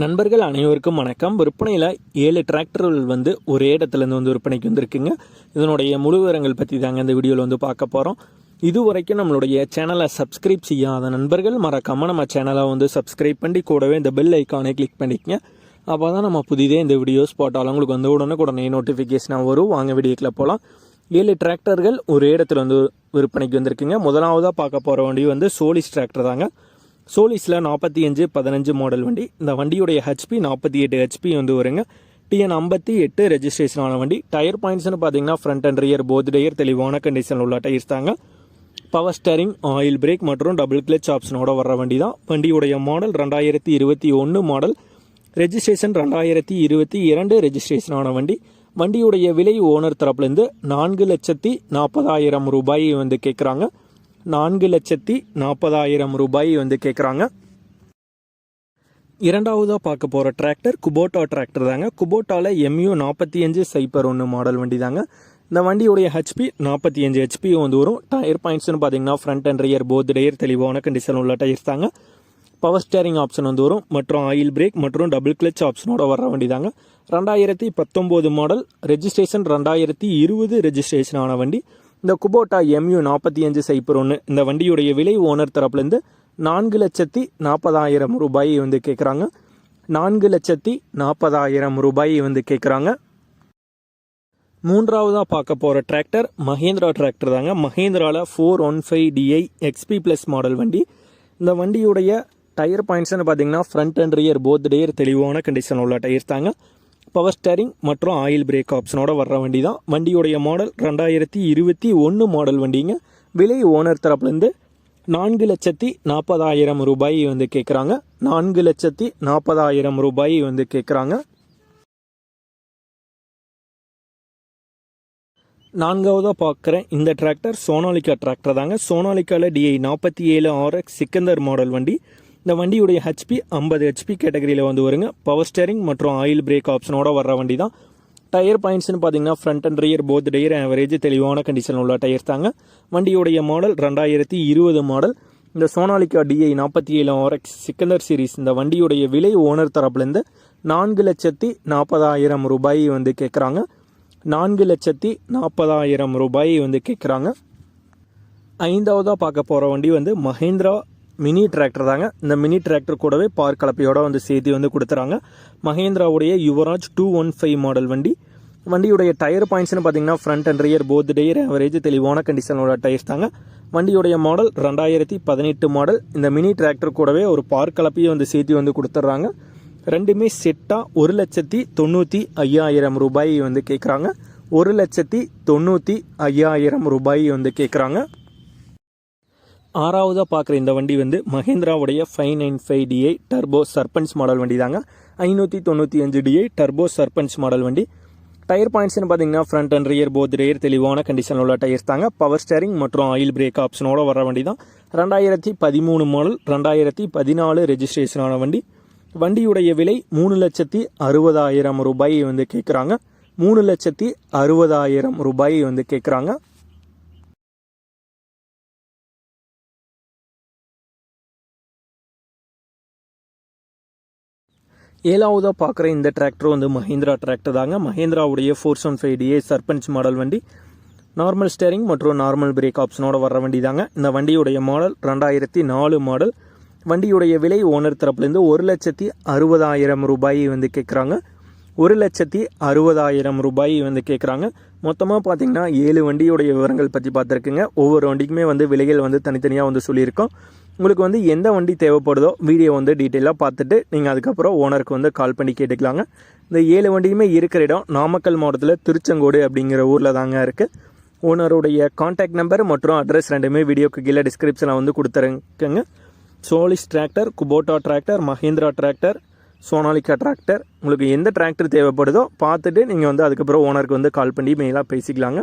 நண்பர்கள் அனைவருக்கும் வணக்கம். விற்பனையில் ஏழு டிராக்டர்கள் வந்து ஒரே இடத்துலேருந்து வந்து விற்பனைக்கு வந்திருக்குங்க. இதனுடைய முழு விவரங்கள் பற்றி தாங்க இந்த வீடியோவில் வந்து பார்க்க போகிறோம் இது வரைக்கும் நம்மளுடைய சேனலை சப்ஸ்கிரைப் செய்யாத நண்பர்கள் மறக்காமல் நம்ம சேனலை வந்து சப்ஸ்கிரைப் பண்ணி கூடவே இந்த பெல் ஐக்கானை கிளிக் பண்ணிக்கங்க. அப்போ தான் நம்ம புதிதே இந்த வீடியோஸ் போட்டாலும் உங்களுக்கு வந்து உடனே உடனே நோட்டிஃபிகேஷனாக வரும். வாங்க வீடியோக்கில் போகலாம் ஏழு டிராக்டர்கள் ஒரே இடத்துல வந்து விற்பனைக்கு வந்திருக்குங்க. முதலாவதாக பார்க்க போகிற வண்டி வந்து சோலிஸ் டிராக்டர் தாங்க. சோலிஸில் நாற்பத்தி அஞ்சு பதினஞ்சு மாடல் வண்டி. இந்த வண்டியுடைய ஹெச்பி நாற்பத்தி எட்டு ஹெச்பி வந்து வருங்க. டிஎன் ஐம்பத்தி எட்டு ரெஜிஸ்ட்ரேஷனான வண்டி. டயர் பாயிண்ட்ஸ்னு பார்த்தீங்கன்னா front and rear both tyre தெளிவான கண்டிஷனில் உள்ள டயர்ஸ் தாங்க. பவர் ஸ்டேரிங் ஆயில் பிரேக் மற்றும் டபுள் கிளச் ஆப்ஷனோட வர்ற வண்டி தான் வண்டியுடைய மாடல் ரெண்டாயிரத்தி இருபத்தி ஒன்று மாடல் ரெஜிஸ்ட்ரேஷன் ரெண்டாயிரத்தி இருபத்தி இரண்டு ரெஜிஸ்ட்ரேஷனான வண்டி. வண்டியுடைய விலை ஓனர் தரப்புலேருந்து நான்கு லட்சத்தி நாற்பதாயிரம் ரூபாய் வந்து கேட்குறாங்க நான்கு லட்சத்தி நாற்பதாயிரம் ரூபாய் வந்து கேட்குறாங்க இரண்டாவதாக பார்க்க போகிற டிராக்டர் குபோட்டா டிராக்டர் தாங்க. குபோட்டாவில் எம்யூ நாற்பத்தி அஞ்சு சைப்பர் ஒன்று மாடல் வண்டி தாங்க இந்த வண்டியுடைய ஹெச்பி நாற்பத்தி அஞ்சு ஹெச்பி வந்து வரும். டயர் பாயிண்ட்ஸ்னு பார்த்தீங்கன்னா front and rear both tyre தெளிவான கண்டிஷன் உள்ள டயர்ஸ் தாங்க. பவர் ஸ்டேரிங் ஆப்ஷன் வந்து வரும். மற்றும் ஆயில் பிரேக் மற்றும் டபுள் கிளச் ஆப்ஷனோட வர வண்டி தாங்க ரெண்டாயிரத்தி பத்தொம்போது மாடல் ரெஜிஸ்ட்ரேஷன் ரெண்டாயிரத்தி இருபது ரெஜிஸ்ட்ரேஷன் ஆன வண்டி. இந்த குபோட்டா எம்யூ நாற்பத்தி அஞ்சு சைப்பர் ஒன்று இந்த வண்டியுடைய விலை ஓனர் தரப்புலேருந்து நான்கு லட்சத்தி நாற்பதாயிரம் ரூபாய் வந்து கேட்குறாங்க. நான்கு லட்சத்தி நாற்பதாயிரம் ரூபாய் வந்து கேட்குறாங்க. மூன்றாவதாக பார்க்க போகிற டிராக்டர் மஹேந்திரா டிராக்டர் தாங்க. மஹேந்திராவில் four one five DI XP plus model வண்டி. இந்த வண்டியுடைய டயர் பாயிண்ட்ஸ்னு பார்த்தீங்கன்னா front and rear both tyre தெளிவான கண்டிஷன் உள்ள டயர்ஸ் தாங்க. பவர் ஸ்டேரிங் மற்றும் ஆயில் பிரேக் ஆப்ஷனோட வர்ற வண்டி தான் வண்டியுடைய மாடல் ரெண்டாயிரத்தி இருபத்தி ஒன்று மாடல் வண்டிங்க. விலை ஓனர் தரப்புலேருந்து நான்கு லட்சத்தி நாற்பதாயிரம் ரூபாய் வந்து கேட்குறாங்க நான்கு லட்சத்தி நாற்பதாயிரம் ரூபாய் வந்து கேட்குறாங்க நான்காவதாக பார்க்குற இந்த டிராக்டர் சோனாலிக்கா டிராக்டர் தாங்க. சோனாலிக்காவில் டிஐ நாற்பத்தி ஏழு ஆர்எக்ஸ் சிக்கந்தர் மாடல் வண்டி. இந்த வண்டியுடைய ஹெச்பி ஐம்பது ஹெச்பி கேட்டகரியில் வந்து வருங்க. பவர் ஸ்டேரிங் மற்றும் ஆயில் பிரேக் ஆப்ஷனோட வர்ற வண்டி தான் டயர் பாயிண்ட்ஸ்னு பார்த்தீங்கன்னா front and rear both tyre average தெளிவான கண்டிஷன் உள்ள டயர் தாங்க. வண்டியுடைய மாடல் ரெண்டாயிரத்தி இருபது மாடல் இந்த சோனாலிகா டிஐ நாற்பத்தி ஏழு ஆர்எக்ஸ் சிக்கந்தர் சீரிஸ் இந்த வண்டியுடைய விலை ஓனர் தரப்புலேருந்து நான்கு லட்சத்தி நாற்பதாயிரம் ரூபாய் வந்து கேட்குறாங்க நான்கு லட்சத்தி நாற்பதாயிரம் ரூபாய் வந்து கேட்குறாங்க ஐந்தாவதாக பார்க்க போகிற வண்டி வந்து மஹேந்திரா மினி டிராக்டர் தாங்க. இந்த மினி டிராக்டர் கூடவே பார் கலப்பையோட வந்து சேர்த்து வந்து கொடுத்துறாங்க. மஹேந்திராவுடைய Yuvraj two one five model வண்டி. வண்டியுடைய டயர் பாயிண்ட்ஸ்னு பார்த்தீங்கன்னா front and rear both tyre average தெளிவான கண்டிஷனோட டயர்ஸ் தாங்க. வண்டியுடைய மாடல் ரெண்டாயிரத்தி பதினெட்டு மாடல் இந்த மினி டிராக்டர் கூடவே ஒரு பார் கலப்பையும் வந்து சேர்த்து வந்து கொடுத்துட்றாங்க ரெண்டுமே செட்டாக ஒரு லட்சத்தி தொண்ணூற்றி ஐயாயிரம் ரூபாய் வந்து கேட்குறாங்க ஒரு லட்சத்தி தொண்ணூற்றி ஐயாயிரம் ரூபாய் வந்து கேட்குறாங்க ஆறாவதாக பார்க்குற இந்த வண்டி வந்து மஹேந்திராவுடைய five nine five DI turbo Sarpanch model வண்டி தாங்க. ஐநூற்றி தொண்ணூற்றி அஞ்சு டிஐ டர்போ சர்பன்ஸ் மாடல் வண்டி. டயர் பாயிண்ட்ஸ்னு பார்த்தீங்கன்னா front and rear both rear தெளிவான கண்டிஷனில் உள்ள டயர்ஸ் தாங்க. பவர் ஸ்டேரிங் மற்றும் ஆயில் பிரேக் ஆப்ஷனோட வர வண்டி தான். ரெண்டாயிரத்தி பதிமூணு மாடல் ரெண்டாயிரத்தி பதினாலு ரெஜிஸ்ட்ரேஷனான வண்டி. வண்டியுடைய விலை மூணு லட்சத்தி அறுபதாயிரம் ரூபாய் வந்து கேட்குறாங்க மூணு லட்சத்தி அறுபதாயிரம் ரூபாய் வந்து கேட்குறாங்க ஏழாவதாக பார்க்குற இந்த டிராக்டர் வந்து மஹேந்திரா டிராக்டர் தாங்க. மஹேந்திராவுடைய four seven five DI Sarpanch model வண்டி. நார்மல் ஸ்டேரிங் மற்றும் நார்மல் பிரேக் ஆப்ஷனோட வர வண்டி தாங்க. இந்த வண்டியுடைய மாடல் ரெண்டாயிரத்தி நாலு மாடல் வண்டியுடைய விலை ஓனர் தரப்புலேருந்து ஒரு லட்சத்தி அறுபதாயிரம் ரூபாய் வந்து கேட்குறாங்க. ஒரு லட்சத்தி அறுபதாயிரம் ரூபாய் வந்து கேட்குறாங்க. மொத்தமாக பார்த்தீங்கன்னா ஏழு வண்டியுடைய விவரங்கள் பற்றி பார்த்துருக்குங்க. ஒவ்வொரு வண்டிக்குமே வந்து விலைகள் வந்து தனித்தனியாக வந்து சொல்லியிருக்கோம். உங்களுக்கு வந்து எந்த வண்டி தேவைப்படுதோ வீடியோ வந்து டீட்டெயிலாக பார்த்துட்டு நீங்கள் அதுக்கப்புறம் ஓனருக்கு வந்து கால் பண்ணி கேட்டுக்கலாங்க. இந்த ஏழு வண்டியுமே இருக்கிற இடம் நாமக்கல் மாவட்டத்தில் திருச்செங்கோடு அப்படிங்கிற ஊரில் தாங்க இருக்குது ஓனருடைய காண்டாக்ட் நம்பர் மற்றும் அட்ரஸ் ரெண்டுமே வீடியோக்கு கீழே டிஸ்கிரிப்ஷனில் வந்து கொடுத்துருக்கங்க. Solis tractor Kubota tractor Mahindra tractor Sonalika tractor உங்களுக்கு எந்த டிராக்டர் தேவைப்படுதோ பார்த்துட்டு நீங்கள் வந்து அதுக்கப்புறம் ஓனருக்கு வந்து கால் பண்ணி மெயிலாக பேசிக்கலாங்க.